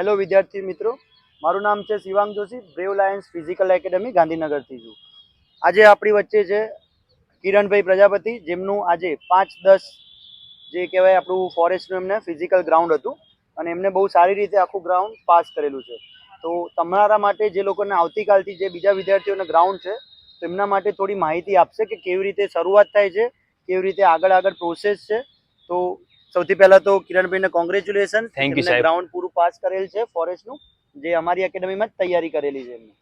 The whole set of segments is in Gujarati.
હેલો વિદ્યાર્થી મિત્રો. મારું નામ છે Shivang Joshi brave lions physical academy ગાંધીનગરથી છું. આજે આપણી વચ્ચે છે કિરણભાઈ પ્રજાપતિ જેમનું આજે પાંચ દસ જે કહેવાય આપણું ફોરેસ્ટનું એમને ફિઝિકલ ગ્રાઉન્ડ હતું. અને એમને બહુ સારી રીતે આખું ગ્રાઉન્ડ પાસ કરેલું છે. તો તમારા માટે જે લોકોને આવતીકાલથી જે બીજા વિદ્યાર્થીઓને ગ્રાઉન્ડ છે તો એમના માટે થોડી માહિતી આપશે કે કેવી રીતે શરૂઆત થાય છે કેવી રીતે આગળ આગળ પ્રોસેસ છે. તો સૌથી પહેલા તો કિરણભાઈને congratulation thank you. Ground pass કરેલ છે ફોરેસ્ટનું, જે અમારી એકેડમીમાં જ તૈયારી કરેલી છે એમની.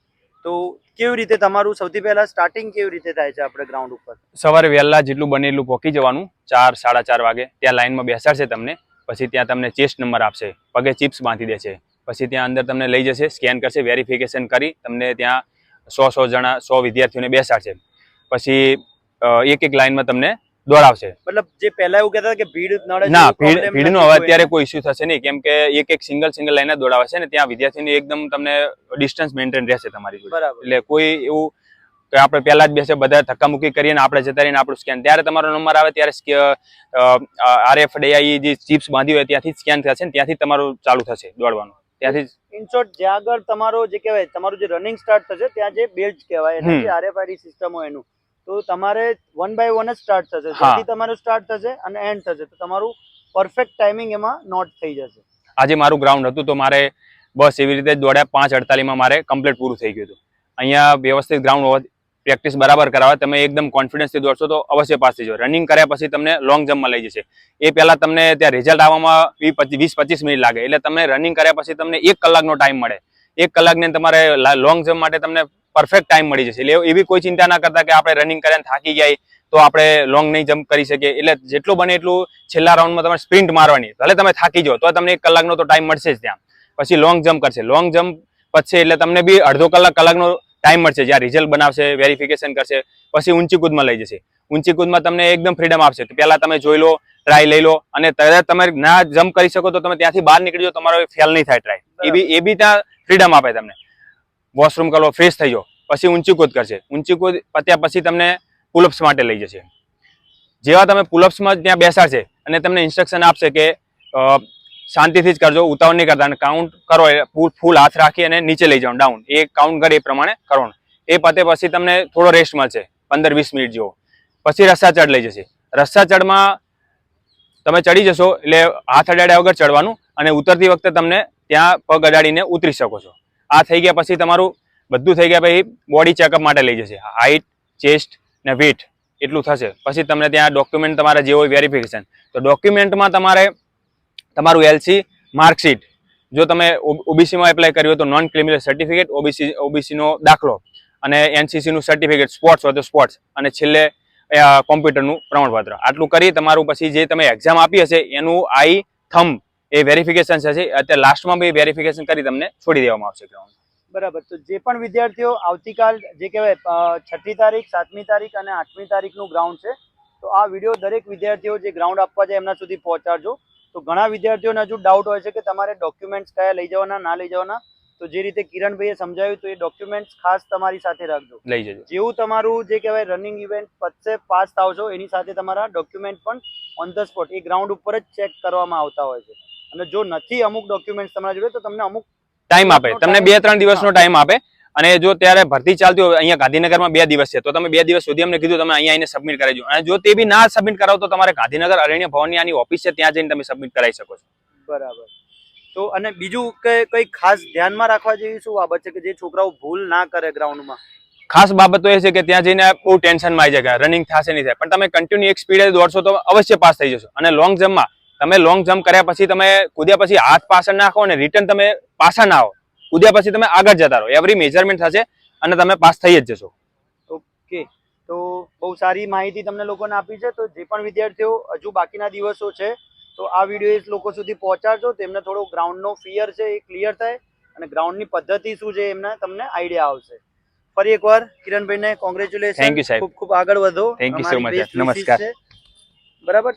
તો કેવી રીતે તમારું સૌથી પહેલા સ્ટાર્ટિંગ કેવી રીતે થાય છે આપણે ગ્રાઉન્ડ ઉપર? સવારે વહેલા જેટલું બને એટલું પહોંચી જવાનું, ચાર, સાડા ચાર વાગે, ત્યાં લાઈનમાં બેસાડશે તમને, પછી ત્યાં તમને ચેસ્ટ નંબર આપશે, પગે ચિપ્સ બાંધી દેશે, પછી ત્યાં અંદર તમને લઈ જશે સ્કેન કરશે વેરિફિકેશન કરી તમને ત્યાં સો સો જણા, સો વિદ્યાર્થીઓને બેસાડશે. પછી એક એક લાઇનમાં તમને દોડાવશે. મતલબ જે પહેલા એવું કહેતા કે ભીડ નડે ના ભીડ ભીડનો હવે અત્યારે કોઈ ઇસ્યુ થશે નહીં. કેમ કે એક એક સિંગલ સિંગલ લાઈન દોડાવે છે ને ત્યાં વિદ્યાર્થીની એકદમ તમને ડિસ્ટન્સ મેન્ટેન રહેશે તમારી બરાબર. એટલે કોઈ એવું કે આપણે પહેલા જ બેસે બધા ધક્કામુક્કી કરીએ ને આપણે જતા રહીને આપણું સ્કેન ત્યારે તમારો નંબર આવે ત્યારે આરએફડીઆઈ જે ચિપ્સ બાંધી હોય ત્યાંથી સ્કેન થશે ને ત્યાંથી તમારું ચાલુ થશે દોડવાનું. ત્યાંથી જ ઇન શોર્ટ જ્યાં આગળ તમારો જે કહેવાય તમારું જે રનિંગ સ્ટાર્ટ થશે ત્યાં જે બેલ્ટ કહેવાય. જે આરએફઆઈડી સિસ્ટમ હોય એનું. તો તમારે વન બાય વન જ સ્ટાર્ટ થશે. ત્યાંથી તમારું સ્ટાર્ટ થશે અને એન્ડ થશે. તો તમારું પરફેક્ટ ટાઈમિંગ એમાં નોટ થઈ જશે. આજે મારું ગ્રાઉન્ડ હતું તો મારે બસ એવી રીતે દોડ્યા. પાંચ અડતાલીસમાં મારે કમ્પ્લીટ પૂરું થઈ ગયું હતું. અહીંયા વ્યવસ્થિત ગ્રાઉન્ડ હોવા પ્રેક્ટિસ બરાબર કરાવે. તમે એકદમ કોન્ફિડન્સથી દોડશો તો અવશ્ય પાસ થઈ જાઓ રનિંગ કર્યા પછી તમને લોંગ જમ્પમાં લઈ જશે. એ પહેલાં તમને ત્યાં રિઝલ્ટ આવવામાં વીસ પચીસ મિનિટ લાગે. એટલે તમને રનિંગ કર્યા પછી તમને એક કલાકનો ટાઈમ મળે. એક કલાકને તમારે લોંગ જમ્પ માટે તમને પરફેક્ટ ટાઈમ મળી જશે. એટલે એવી કોઈ ચિંતા ના કરતા કે આપણે રનિંગ કર્યા થાકી જાય તો આપણે લોંગ નહીં જમ્પ કરી શકીએ. એટલે જેટલું બને એટલું છેલ્લા રાઉન્ડમાં તમારે સ્પ્રિન્ટ મારવાની. ભલે તમે થાકી જાઓ, તો તમને એક કલાકનો તો ટાઈમ મળશે જ ત્યાં. પછી લોંગ જમ્પ કરશે. લોંગ જમ્પ પછી એટલે તમને બી અડધો કલાક, કલાકનો ટાઈમ મળશે. જ્યાં રિઝલ્ટ બનાવશે વેરિફિકેશન કરશે, પછી ઊંચી કૂદમાં લઈ જશે. ઊંચી કૂદમાં તમને એકદમ ફ્રીડમ આપશે. પહેલા તમે જોઈ લો ટ્રાય લઈ લો, અને તરત તમે ના જમ્પ કરી શકો તો તમે ત્યાંથી બહાર નીકળી જાઓ, તમારો ફેલ નહીં થાય ટ્રાય એ બી એ બી ત્યાં ફ્રીડમ આપે તમને. વોશરૂમ કરો ફ્રેશ થઈ જાઓ પછી ઊંચી કૂદ કરશે. ઊંચી કૂદ પત્યા પછી તમને પુલઅપ્સ માટે લઈ જશે. જેવા તમે પુલઅપ્સમાં ત્યાં બેસાડશે અને તમને ઇન્સ્ટ્રક્શન આપશે કે શાંતિથી જ કરજો, ઉતાવળ નહીં કરતા. કાઉન્ટ કરો ફૂલ ફૂલ હાથ રાખી અને નીચે લઈ જાઓ ડાઉન એ કાઉન્ટ કરે એ પ્રમાણે કરવાનું. એ પતે પછી તમને થોડો રેસ્ટ મળશે, પંદર વીસ મિનિટ જેવો. પછી રસ્સા ચડ લઈ જશે. રસ્સા ચડમાં તમે ચડી જશો એટલે હાથ અડાડ્યા વગર ચડવાનું અને ઉતરતી વખતે તમને ત્યાં પગ અડાડીને ઉતરી શકો છો. આ થઈ ગયા પછી તમારું બધું થઈ ગયા પછી બોડી ચેકઅપ માટે લઈ જશે. હાઇટ ચેસ્ટ ને વેટ એટલું થશે. પછી તમને ત્યાં ડોક્યુમેન્ટ તમારે જે હોય વેરિફિકેશન તો ડોક્યુમેન્ટમાં તમારે તમારું એલસી માર્કશીટ જો તમે ઓબીસીમાં એપ્લાય કર્યું તો નોન ક્રિમિનલ સર્ટિફિકેટ ઓબીસી ઓબીસીનો દાખલો અને એનસીસીનું સર્ટિફિકેટ સ્પોર્ટ્સ હોય તો સ્પોર્ટ્સ અને છેલ્લે કોમ્પ્યુટરનું પ્રમાણપત્ર. આટલું કરી તમારું પછી જે તમે એક્ઝામ આપી હશે એનું આઈ થંબ એ વેરિફિકેશન છે અત્યારે લાસ્ટમાં બી વેરિફિકેશન કરી તમને છોડી દેવામાં આવશે ગ્રાઉન્ડ બરાબર. તો જે પણ વિદ્યાર્થીઓ આવતીકાલ જે કહેવાય છઠ્ઠી તારીખ સાતમી તારીખ અને આઠમી તારીખનું ગ્રાઉન્ડ છે તો આ વીડિયો દરેક વિદ્યાર્થીઓ જે ગ્રાઉન્ડ આપવા જાય એમના સુધી પહોંચાડજો. તો ઘણા વિદ્યાર્થીઓને હજુ ડાઉટ હોય છે કે તમારે ડોક્યુમેન્ટ્સ કયા લઈ જવાના ના લઈ જવાના. તો જે રીતે કિરણભાઈએ સમજાવ્યું તો એ ડોક્યુમેન્ટ્સ ખાસ તમારી સાથે રાખજો. લઈ જજો. જેવું તમારું જે કહેવાય રનિંગ ઇવેન્ટ પતશે પાસ થાવ છો એની સાથે તમારા ડોક્યુમેન્ટ પણ ઓન ધ સ્પોટ એ ગ્રાઉન્ડ ઉપર જ ચેક કરવામાં આવતા હોય છે. અને જો નથી અમુક ડોક્યુમેન્ટ તમારા જોડે તો તમને અમુક ટાઈમ આપે. તમને બે ત્રણ દિવસનો ટાઈમ આપે. અને જો ત્યારે ભરતી ચાલતી હોય અહીંયા ગાંધીનગરમાં બે દિવસ છે. તો તમે બે દિવસ સુધી અમને કીધું તમે અહીંયા આવીને સબમિટ કરાવજો અને જો તે બી ના સબમિટ કરાવો તો તમારે ગાંધીનગર અરણ્ય ભવનની આની ઓફિસ છે ત્યાં જઈને તમે સબમિટ કરાવી શકો છો. બરાબર. તો અને બીજું કે કઈ ખાસ ધ્યાનમાં રાખવા જેવી શું બાબત છે કે જે છોકરાઓ ભૂલ ના કરે ગ્રાઉન્ડમાં ખાસ બાબત તો એ છે કે ત્યાં જઈને બહુ ટેન્શનમાં આવી જાય રનિંગ થશે નહીં થાય. પણ તમે કન્ટિન્યુ એક સ્પીડે દોડશો તો અવશ્ય પાસ થઈ જશો. અને લોંગ જમ્પમાં તમે લોંગ જમ્પ કર્યા પછી તમે કૂદ્યા પછી હાથ પાછળ નાખો અને રિટર્ન તમે પાછા ના આવો. કૂદ્યા પછી તમે આગળ જતા રહો. એવરી મેજરમેન્ટ થશે અને તમે પાસ થઈ જ જશો. ઓકે તો બહુ સારી માહિતી તમને લોકોને આપી છે. તો જે પણ વિદ્યાર્થીઓ હજુ બાકીના દિવસો છે તો આ વીડિયો એ લોકો સુધી પહોંચાડજો. તેમને થોડો ગ્રાઉન્ડનો ફિયર છે એ ક્લિયર થાય અને ગ્રાઉન્ડની પદ્ધતિ શું છે એમને તમને આઈડિયા આવશે. ફરી એકવાર કિરણભાઈને કોંગ્રેચ્યુલેશન ખૂબ ખૂબ આગળ વધો. થેન્ક યુ સો wishes નમસ્કાર. બરાબર?